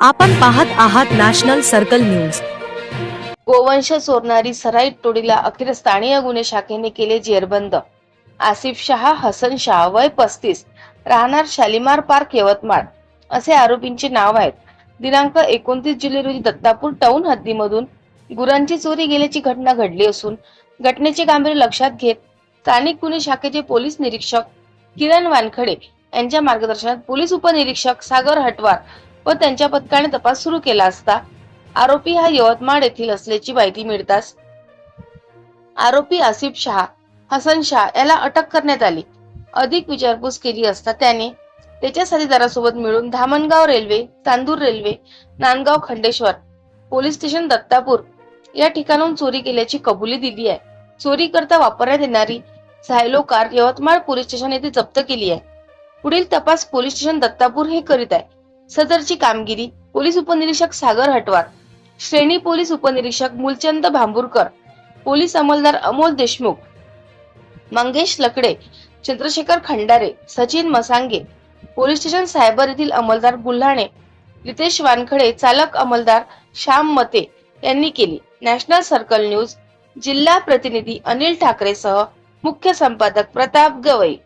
आपण पाहत आहात नॅशनल सर्कल न्यूज. गोवंश चोरणारी सराईत टोळीला अखेर स्थानीय गुन्हे शाखेने केले जेरबंद. आसिफ शहा हसन शाह वय पस्तीस राहणार शालिमार पार्क यवतमाळ. असे आरोपींचे नाव आहेत. दिनांक एकोणतीस जुलै रोजी दत्तापूर टाऊन हद्दीमधून गुरांची चोरी गेल्याची घटना घडली असून घटनेचे गांभीर्य लक्षात घेत स्थानिक गुन्हे शाखेचे पोलीस निरीक्षक किरण वानखडे यांच्या मार्गदर्शनात पोलीस उपनिरीक्षक सागर हटवार व त्यांच्या पथकाने तपास सुरू केला असता. आरोपी हा यवतमाळ येथील असल्याची माहिती मिळताच आरोपी आसिफ शहा हसन शाह याला अटक करण्यात आली. अधिक विचारपूस केली असता त्याने त्याच्या साथीदारासोबत मिळून Dhamangaon railway Tandur railway Nandgaon Khandeshwar police station Dattapur या ठिकाणून चोरी केल्याची कबुली दिली आहे. चोरी करता वापरण्यात येणारी Xylo car Yavatmal police station येथे जप्त केली आहे. पुढील तपास पोलीस स्टेशन दत्तापूर हे करीत आहे. सदरची कामगिरी पोलीस उपनिरीक्षक सागर हटवार. श्रेणी पोलीस उपनिरीक्षक Moolchand Bhamburkar. Police अंमलदार Amol Deshmukh. Mangesh Lakde Chandrashekhar Khandare Sachin Masange. Police station cyber येथील अंमलदार बुल्हाणे. रितेश वानखडे चालक अंमलदार श्याम मते यांनी केली. नॅशनल सर्कल न्यूज जिल्हा प्रतिनिधी अनिल ठाकरेसह मुख्य संपादक प्रताप गवई.